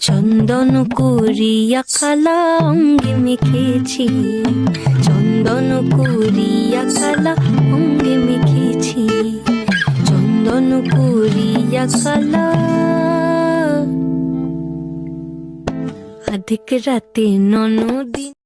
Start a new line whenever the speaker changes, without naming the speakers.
চন্দন করিয়া কালা অঙ্গে মেখেছি চন্দন করিয়া কালা অঙ্গে মেখেছি চন্দন করিয়া কালা। আধিক রাতে ননদিন